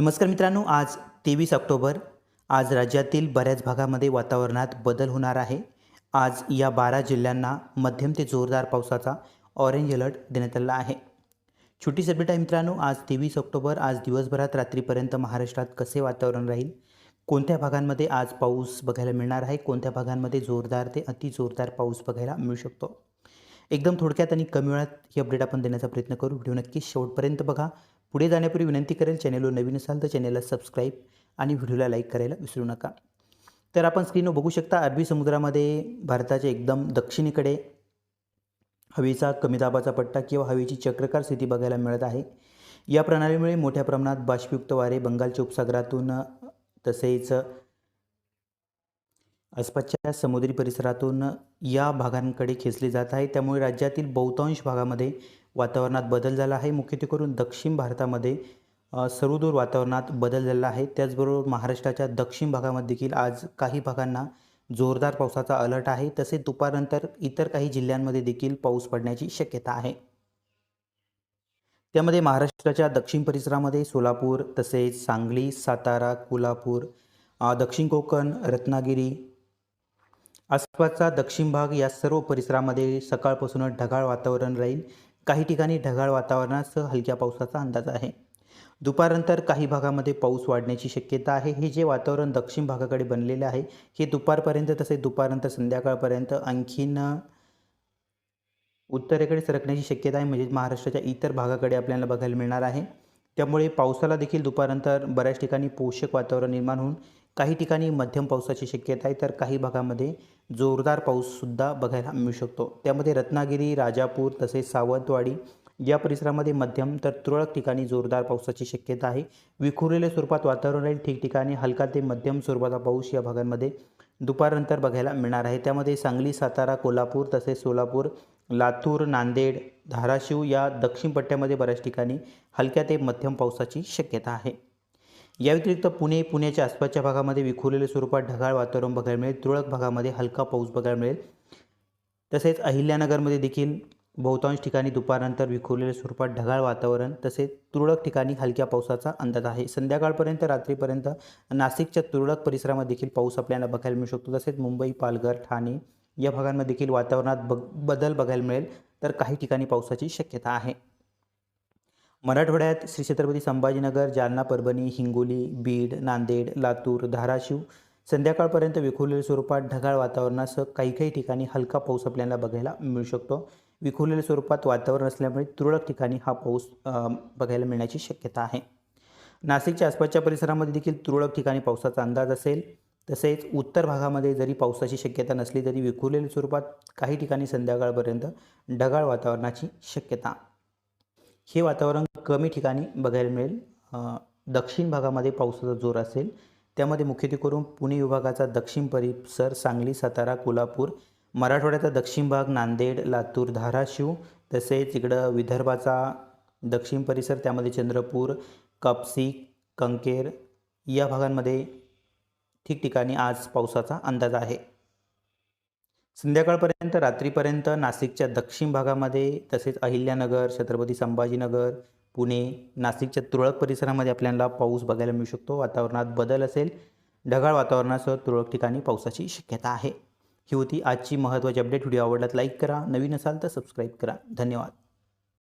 नमस्कार मित्रांनो आज तेवीस ऑक्टोबर आज राज्यातील बऱ्याच भागामध्ये वातावरणात बदल होणार आहे. आज या बारा जिल्ह्यांना मध्यम ते जोरदार पावसाचा ऑरेंज अलर्ट देण्यात आलेला आहे. छोटी सबमिट आहे मित्रांनो आज तेवीस ऑक्टोबर आज दिवसभरात रात्रीपर्यंत महाराष्ट्रात कसे वातावरण राहील? कोणत्या भागांमध्ये आज पाऊस बघायला मिळणार आहे? कोणत्या भागांमध्ये जोरदार ते अति जोरदार पाऊस बघायला मिळू शकतो? एकदम थोडक्यात आणि कमी वेळात ही अपडेट आपण देण्याचा प्रयत्न करू. व्हिडिओ नक्की शेवटपर्यंत बघा. पुढे जाण्यापूर्वी विनंती करेल चॅनेलवर नवीन असाल तर चॅनेलला सबस्क्राईब आणि व्हिडिओला लाईक करायला विसरू नका. तर आपण स्क्रीनवर बघू शकता अरबी समुद्रामध्ये भारताच्या एकदम दक्षिणेकडे हवेचा कमी दाबाचा पट्टा किंवा हवेची चक्रकार स्थिती बघायला मिळत आहे. या प्रणालीमुळे मोठ्या प्रमाणात बाष्पयुक्त वारे बंगालच्या उपसागरातून तसेच आसपासच्या समुद्री परिसरातून या भागांकडे खेचले जात आहे. त्यामुळे राज्यातील बहुतांश भागामध्ये वातावरणात बदल झाला आहे. मुख्यत्वे करून दक्षिण भारतामध्ये सर्वदूर वातावरणात बदल झालेला आहे. त्याचबरोबर महाराष्ट्राच्या दक्षिण भागामध्ये देखील आज काही भागांना जोरदार पावसाचा अलर्ट आहे. तसेच दुपारनंतर इतर काही जिल्ह्यांमध्ये देखील पाऊस पडण्याची शक्यता आहे. त्यामध्ये महाराष्ट्राच्या दक्षिण परिसरामध्ये सोलापूर तसेच सांगली सातारा कोल्हापूर दक्षिण कोकण रत्नागिरी आसपासचा दक्षिण भाग या सर्व परिसरामध्ये सकाळपासूनच ढगाळ वातावरण राहील. काही ठिकाणी ढगाळ वातावरणासह हलक्या पावसाचा अंदाज आहे. दुपारनंतर काही भागामध्ये पाऊस वाढण्याची शक्यता आहे. हे जे वातावरण दक्षिण भागाकडे बनलेले आहे हे दुपारपर्यंत तसेच दुपारनंतर संध्याकाळपर्यंत आणखीन उत्तरेकडे सरकण्याची शक्यता आहे. म्हणजे महाराष्ट्राच्या इतर भागाकडे आपल्याला बघायला मिळणार आहे. त्यामुळे पावसाला देखील दुपारनंतर बऱ्याच ठिकाणी पोषक वातावरण निर्माण होऊन काही ठिकाणी मध्यम पावसाची शक्यता आहे तर काही भागामध्ये जोरदार पाऊससुद्धा बघायला मिळू शकतो. त्यामध्ये रत्नागिरी राजापूर तसेच सावंतवाडी या परिसरामध्ये मध्यम तर तुरळक ठिकाणी जोरदार पावसाची शक्यता आहे. विखुरलेल्या स्वरूपात वातावरण राहील. ठिकठिकाणी हलका ते मध्यम स्वरूपाचा पाऊस या भागांमध्ये दुपारनंतर बघायला मिळणार आहे. त्यामध्ये सांगली सातारा कोल्हापूर तसेच सोलापूर लातूर नांदेड धाराशिव या दक्षिण पट्ट्यामध्ये बऱ्याच ठिकाणी हलक्या ते मध्यम पावसाची शक्यता आहे. या व्यतिरिक्त पुणे पुण्याच्या आसपासच्या भागामध्ये विखुरलेल्या स्वरूपात ढगाळ वातावरण बघायला मिळेल. तुरळक भागामध्ये हलका पाऊस बघायला मिळेल. तसेच अहिल्यानगरमध्ये देखील बहुतांश ठिकाणी दुपारनंतर विखुरलेल्या स्वरूपात ढगाळ वातावरण तसेच तुरळक ठिकाणी हलक्या पावसाचा अंदाज आहे. संध्याकाळपर्यंत रात्रीपर्यंत नाशिकच्या तुरळक परिसरामध्ये देखील पाऊस आपल्याला बघायला मिळू शकतो. तसेच मुंबई पालघर ठाणे या भागांमध्ये देखील वातावरणात बग बदल बघायला मिळेल. तर काही ठिकाणी पावसाची शक्यता आहे. मराठवाड्यात श्री छत्रपती संभाजीनगर जालना परभणी हिंगोली बीड नांदेड लातूर धाराशिव संध्याकाळपर्यंत विखुरलेल्या स्वरूपात ढगाळ वातावरणासह काही काही ठिकाणी हलका पाऊस आपल्याला बघायला मिळू शकतो. विखुरलेल्या स्वरूपात वातावरण असल्यामुळे तुरळक ठिकाणी हा पाऊस बघायला मिळण्याची शक्यता आहे. नाशिकच्या आसपासच्या परिसरामध्ये देखील तुरळक ठिकाणी पावसाचा अंदाज असेल. तसेच उत्तर भागामध्ये जरी पावसाची शक्यता नसली तरी विखुरलेल्या स्वरूपात काही ठिकाणी संध्याकाळपर्यंत ढगाळ वातावरणाची शक्यता. हे वातावरण कमी ठिकाणी बघायला मिळेल. दक्षिण भागामध्ये पावसाचा जोर असेल. त्यामध्ये मुख्यत्वे करून पुणे विभागाचा दक्षिण परिसर सांगली सातारा कोल्हापूर मराठवाड्याचा दक्षिण भाग नांदेड लातूर धाराशिव तसेच इकडं विदर्भाचा दक्षिण परिसर त्यामध्ये चंद्रपूर कापसी कंकेर या भागांमध्ये ठिकठिकाणी आज पावसाचा अंदाज आहे. संध्याकाळपर्यंत रात्रीपर्यंत नाशिकच्या दक्षिण भागामध्ये तसेच अहिल्यानगर छत्रपती संभाजीनगर पुणे नाशिकच्या तुरळक परिसरामध्ये आपल्याला पाऊस बघायला मिळू शकतो. वातावरणात बदल असेल ढगाळ वातावरणासह तुरळक ठिकाणी पावसाची शक्यता आहे. ही होती आजची महत्त्वाची अपडेट व्हिडिओ आवडल्यात लाईक करा. नवीन असाल तर सबस्क्राईब करा. धन्यवाद.